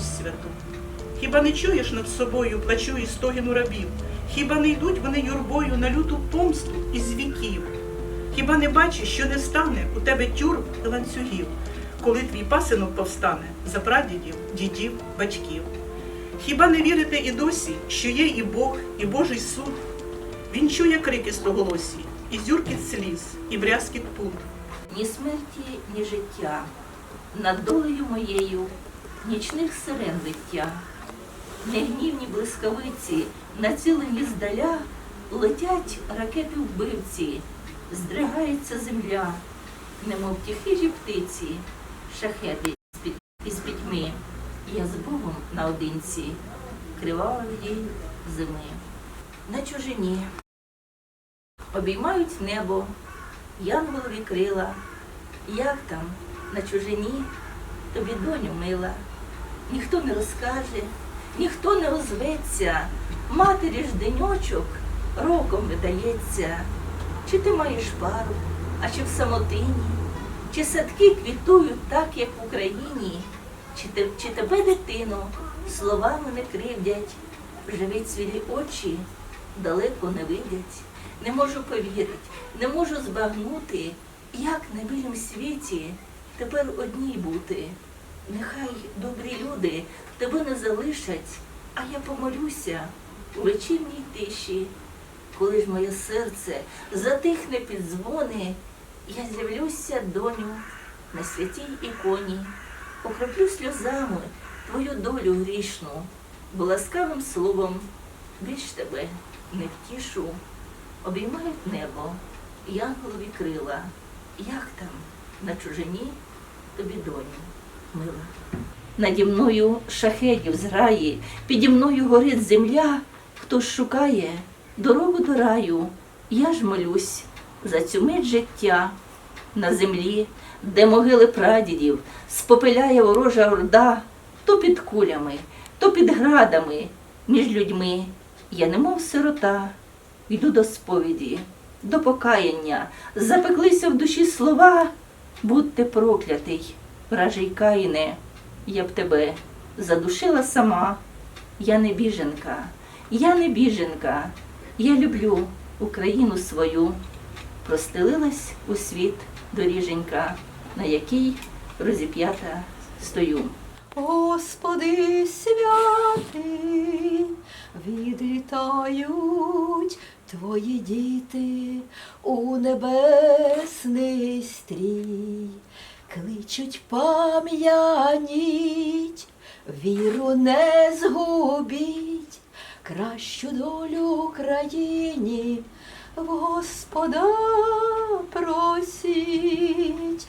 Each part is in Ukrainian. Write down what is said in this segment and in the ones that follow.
Русь. Хіба не чуєш над собою плачу і стогіну рабів? Хіба не йдуть вони юрбою на люту помсту із віків? Хіба не бачиш, що не стане у тебе тюрб і ланцюгів, коли твій пасинок повстане за прадідів, дідів, батьків? Хіба не вірите і досі, що є і Бог, і Божий суд? Він чує крики стоголосі, і зюркіт сліз, і брязкіт пут. ні смерті, ні життя, над долею моєю нічних сирен виття, негнівні блискавиці, націлені здаля, летять ракети вбивці, здригається земля, немов ті хижі птиці, шахети із пітьми. Я з Богом наодинці, кривавої зими. На чужині обіймають небо, янголові крила, як там на чужині тобі доню мила, ніхто не розкаже, ніхто не озветься, матері ж деньочок роком видається. Чи ти маєш пару, а чи в самотині, чи садки квітують так, як в Україні, чи, те, чи тебе, дитино, словами не кривдять, живі цвілі очі далеко не видять. Не можу повірити, не можу збагнути, як на білім світі тепер одній бути. Нехай добрі люди тебе не залишать, а я помолюся у вечірній тиші. Коли ж моє серце затихне під дзвони, я з'явлюся, доню, на святій іконі, окроплю сльозами твою долю грішну, бо ласкавим словом більш тебе не втішу. Обіймають небо, янголові крила, як там на чужині тобі доню. Наді мною шахедів зграє, піді мною горить земля, хто ж шукає дорогу до раю, я ж молюсь за цю мить життя. На землі, де могили прадідів, спопиляє ворожа орда, то під кулями, то під градами, між людьми. Я немов сирота, йду до сповіді, до покаяння, запеклися в душі слова, будьте проклятий, вражий Каїне, я б тебе задушила сама. Я не біженка, я не біженка, я люблю Україну свою. Простелилась у світ доріженька, на якій розіп'ята стою. Господи святий, відлітають твої діти у небесний стрій, кличуть пам'яніть, віру не згубіть, кращу долю Україні, в Господа просіть.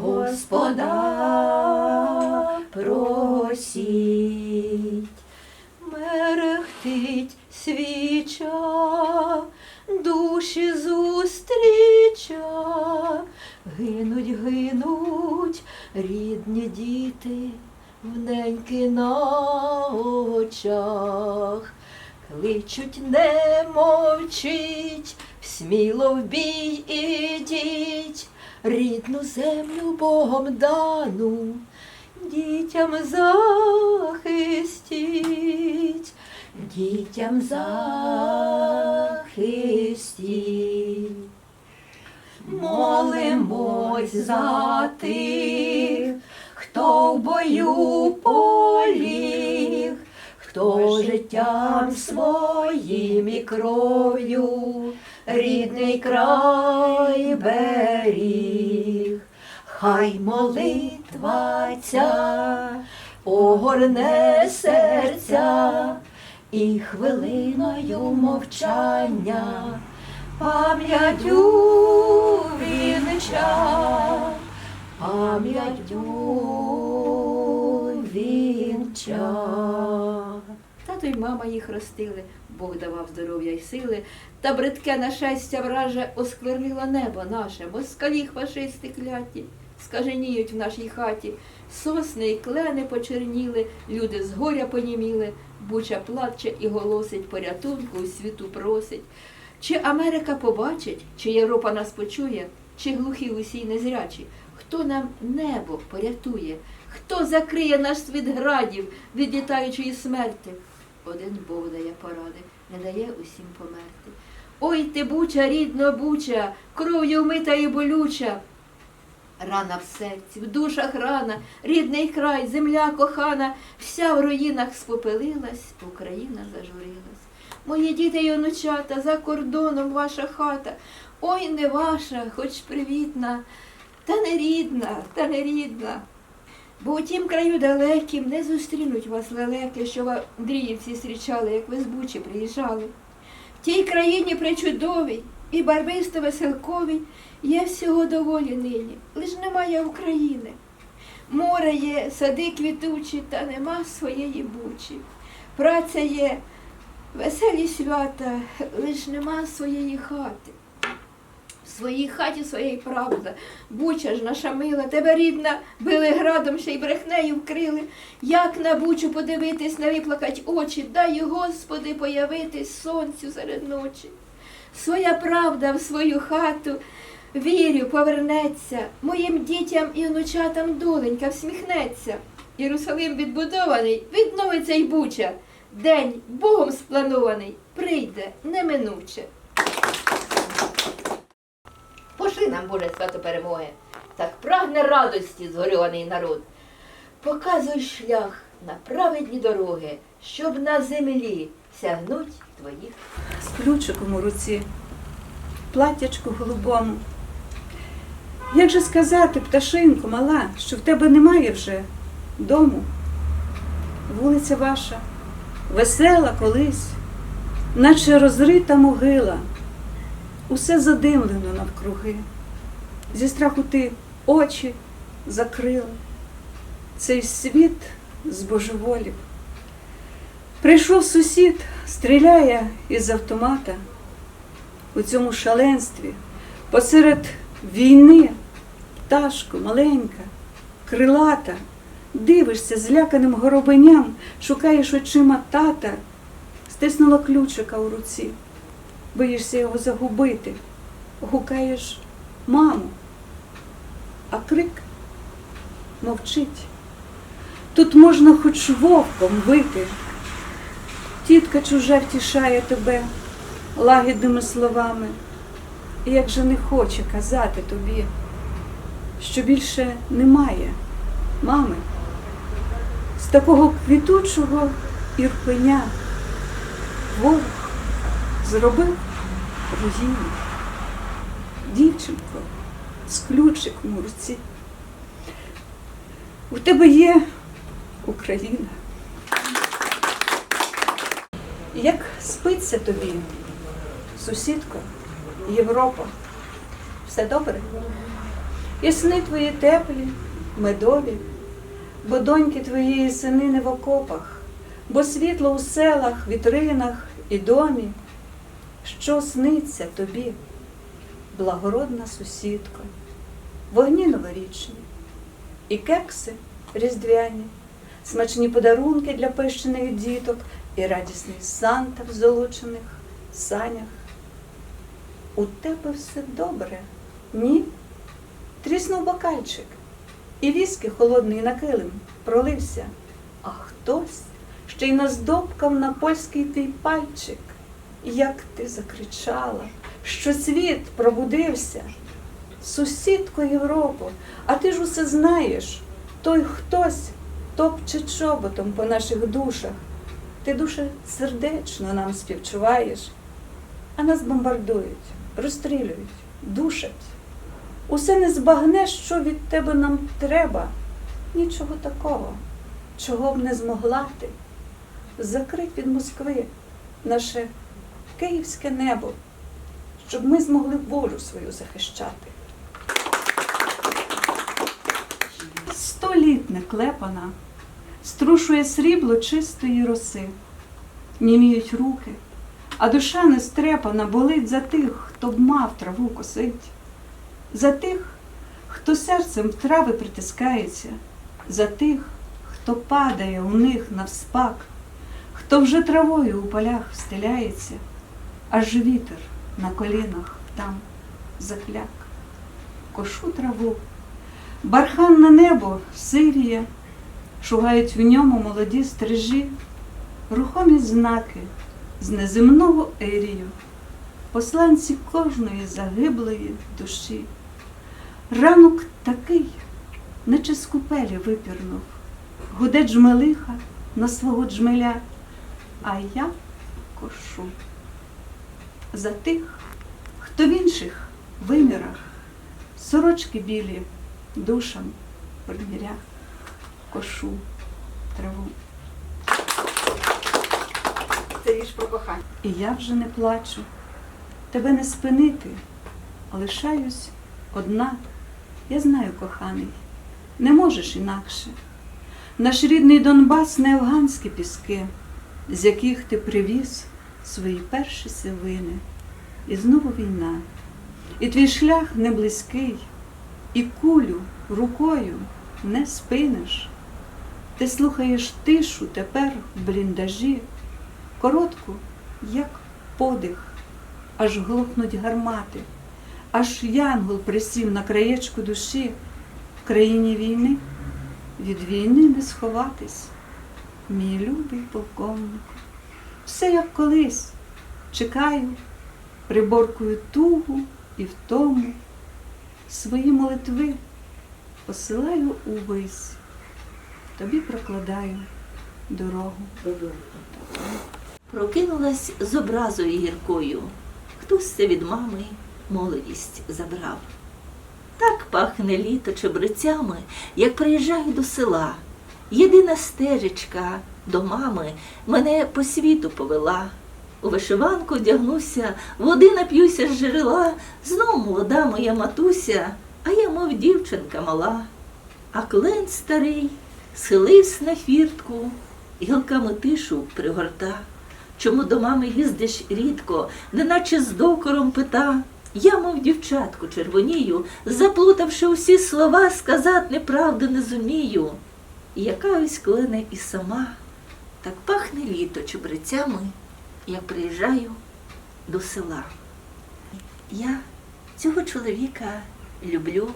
Господа просіть, мерехтить свіча, душі зустріча, гинуть, гинуть рідні діти, вненьки на очах. Кличуть, не мовчіть, сміло в бій ідіть, рідну землю Богом дану, дітям захистіть, дітям захистіть. Молимось за тих, хто в бою поліг, хто життям своїм і кров'ю рідний край беріг, хай молитва ця огорне серця і хвилиною мовчання пам'ятю вінча, пам'ятю вінча. Тато й мама їх ростили, Бог давав здоров'я й сили, та бридке нашестя враже осквернило небо наше, москалі фашисти кляті, скаженіють в нашій хаті, сосни й клени почерніли, люди з горя поніміли, буча плаче і голосить, порятунку у світу просить. Чи Америка побачить, чи Європа нас почує, чи глухі усі незрячі, хто нам небо порятує, Хто закриє наш світ градів від літаючої смерти? Один Бог дає поради, не дає усім померти. Ой ти буча, рідно буча, кров'ю вмита і болюча. Рана в серці, в душах рана, рідний край, земля кохана, вся в руїнах спопелилась, Україна зажурилась. Мої діти й онучата, за кордоном ваша хата, ой не ваша, хоч привітна, та не рідна, та не рідна. Бо у тім краю далекім не зустрінуть вас лелеки, що в Андріївці зустрічали, як ви з Бучі приїжджали. В тій країні причудовій і барвисто веселкові є всього доволі нині, лиш немає України. Море є, сади квітучі, та нема своєї бучі. Праця є, веселі свята, лиш нема своєї хати. Своїй хаті своєї правда, буча ж наша мила, тебе рідна, били градом, ще й брехнею вкрили. Як на бучу подивитись, на виплакать очі, дай, Господи, появитись сонцю серед ночі. Своя правда в свою хату, вірю, повернеться, моїм дітям і онучатам доленька всміхнеться. Єрусалим відбудований, відновиться й буча. День Богом спланований, прийде неминуче. Пошли нам, Боже, свято перемоги, так прагне радості згорьований народ. Показуй шлях на праведні дороги, щоб на землі сягнуть твоїх. з ключиком у руці, платтячку голубому. Як же сказати, пташинко мала, що в тебе немає вже дому? Вулиця ваша, весела колись, наче розрита могила, усе задимлено навкруги. Зі страху ти очі закрила. Цей світ збожеволів. Прийшов сусід, стріляє із автомата. У цьому шаленстві, посеред війни, пташко маленька, крилата, дивишся зляканим горобеням, шукаєш очима тата, стиснула ключика у руці, боїшся його загубити, гукаєш маму, а крик мовчить. Тут можна хоч вовком вити. Тітка чужа втішає тебе лагідними словами, і як же не хоче казати тобі, що більше немає мами, з такого квітучого ірпеня вовк зробив руїну. Дівчинко з ключиком у руці. У тебе є Україна. Як спиться тобі, сусідко, Європа? Все добре? І сни твої теплі, медові, бо доньки твої і сини не в окопах, бо світло у селах, вітринах і домі. Що сниться тобі, благородна сусідко, вогні новорічні і кекси різдвяні, смачні подарунки для пещених діток і радісний Санта в золочених санях. У тебе все добре, ні? Тріснув бокальчик, і віски холодний на килим пролився, а хтось ще й наздобкав на польський твій пальчик. Як ти закричала, що світ пробудився. Сусідко Європо, а ти ж усе знаєш. Той хтось топче чоботом по наших душах. Ти дуже сердечно нам співчуваєш, а нас бомбардують, розстрілюють, душать. Усе не збагнеш, що від тебе нам треба. Нічого такого, чого б не змогла ти. Закрить від Москви наше київське небо, щоб ми змогли волю свою захищати. Столітне клепана струшує срібло чистої роси, німіють руки, а душа нестрепана болить за тих, хто б мав траву косить, за тих, хто серцем в трави притискається, за тих, хто падає у них навспак, хто вже травою у полях встиляється, аж вітер на колінах там закляк. Кошу траву, барханне небо сиріє, шугають в ньому молоді стрижі, рухомі знаки з неземного ерію, посланці кожної загиблої душі. Ранок такий, наче з купелі випірнув, гуде джмелиха на свого джмеля, а я кошу. За тих, хто в інших вимірах, сорочки білі душам приміря, кошу траву. Це вірш про кохання. І я вже не плачу, тебе не спинити, лишаюсь одна. Я знаю, коханий, не можеш інакше. Наш рідний Донбас не афганські піски, з яких ти привіз свої перші сивини. І знову війна, і твій шлях не близький, і кулю рукою не спиниш. Ти слухаєш тишу тепер в бліндажі, коротку, як подих, аж глохнуть гармати, аж янгол присів на краєчку душі в країні війни. Від війни не сховатись, мій любий полковник. Все як колись, чекаю, приборкую тугу і втому. Свої молитви посилаю увись, тобі прокладаю дорогу. Прокинулась з образою гіркою. Хтось це від мами молодість забрав. Так пахне літо чебрецями, як приїжджаю до села. Єдина стежечка до мами мене по світу повела. У вишиванку одягнуся, води нап'юся з джерела, знов молода моя матуся, а я, мов дівчинка мала. А клен старий схилився на фіртку, гілками тишу пригорта. Чому до мами їздиш рідко, неначе з докором пита? Я, мов дівчатку червонію, заплутавши усі слова, сказати неправду не зумію. І яка ось клине і сама, так пахне літо чебрецями, як приїжджаю до села. Я цього чоловіка люблю.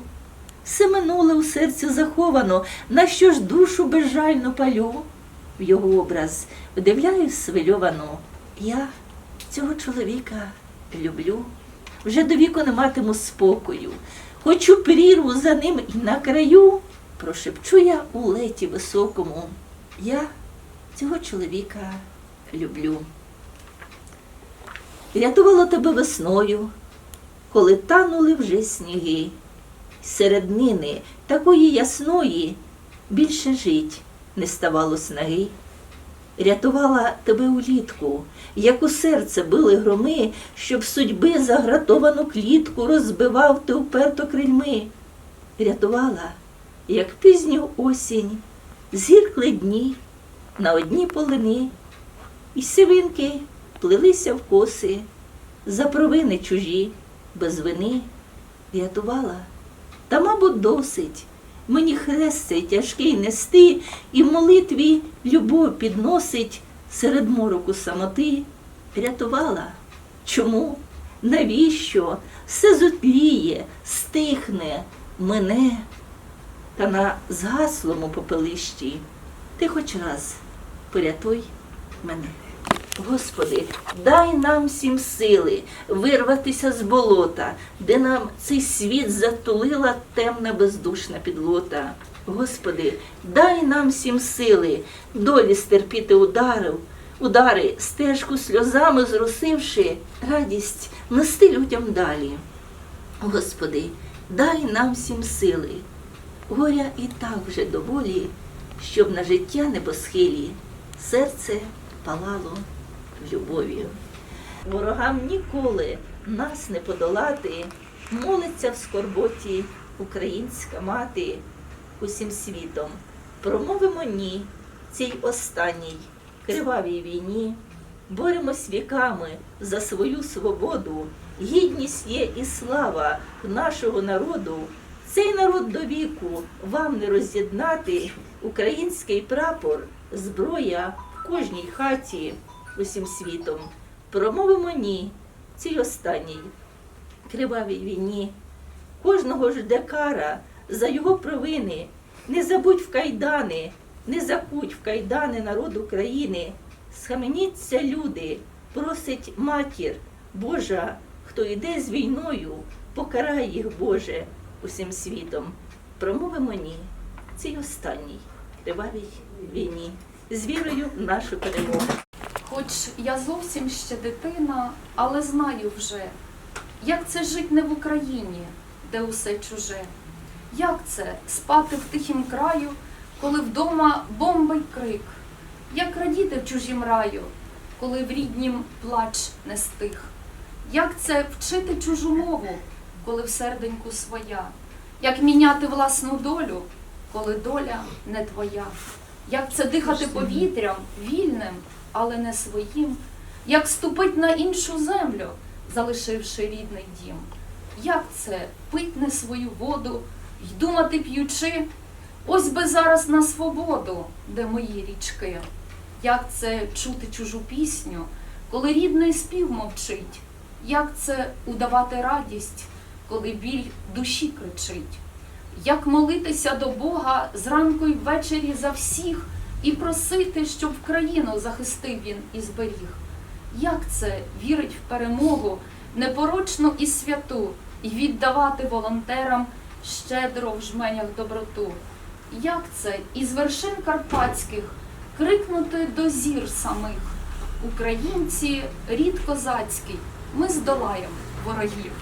Все минуле у серці заховано, на що ж душу безжально палю. В його образ вдивляюсь свильовано. Я цього чоловіка люблю. Вже до віку не матиму спокою. Хочу прірву за ним і на краю. Прошепчу я у леті високому. Я цього чоловіка люблю. Рятувала тебе весною, коли танули вже сніги. Серед нини такої ясної більше жить не ставало снаги. Рятувала тебе улітку, як у серце били громи, щоб судьби загратовану клітку розбивав ти уперто крильми. Рятувала, як пізню осінь, зіркли дні на одні полини, і сивинки плелися в коси, за провини чужі, без вини. Рятувала, та, мабуть, досить. Мені хрест цей тяжкий нести, і в молитві любов підносить серед мороку самоти. Рятувала. Чому? Навіщо? Все зотліє, стихне, мене. Та на згаслому попелищі ти хоч раз порятуй мене. Господи, дай нам всім сили вирватися з болота, де нам цей світ затулила темна бездушна підлота. Господи, дай нам всім сили долі стерпіти ударів, удари, стежку сльозами зросивши, радість нести людям далі. Господи, дай нам всім сили, горя і так вже доволі, щоб на життя небосхилі серце палало любов'ю. Ворогам ніколи нас не подолати, молиться в скорботі українська мати усім світом. Промовимо ні цій останній кривавій війні. Боремось віками за свою свободу, гідність є і слава нашого народу. Цей народ до віку вам не роз'єднати, український прапор, зброя в кожній хаті усім світом. Промовимо ні цій останній кривавій війні. Кожного жде кара за його провини. Не забудь в кайдани не закуть в кайдани народ України. Схаменіться, люди, просить матір Божа, хто йде з війною, покарай їх, Боже, усім світом. Промовимо ні цій останній кривавій війні з вірою в нашу перемогу. Хоч я зовсім ще дитина, але знаю вже, як це жить не в Україні, де усе чуже. Як це спати в тихім краю, коли вдома бомба й крик? Як радіти в чужім раю, коли в ріднім плач не стих? Як це вчити чужу мову, коли в серденьку своя? Як міняти власну долю, коли доля не твоя? Як це дихати повітрям вільним, але не своїм? Як ступить на іншу землю, залишивши рідний дім? Як це пить не свою воду й думати п'ючи? Ось би зараз на свободу, де мої річки. Як це чути чужу пісню, коли рідний спів мовчить? Як це удавати радість, коли біль душі кричить? Як молитися до Бога зранку й ввечері за всіх і просити, щоб країну захистив він і зберіг? Як це вірить в перемогу непорочну і святу, і віддавати волонтерам щедро в жменях доброту? Як це із вершин карпатських крикнути до зір самих? Українці, рід козацький, ми здолаємо ворогів.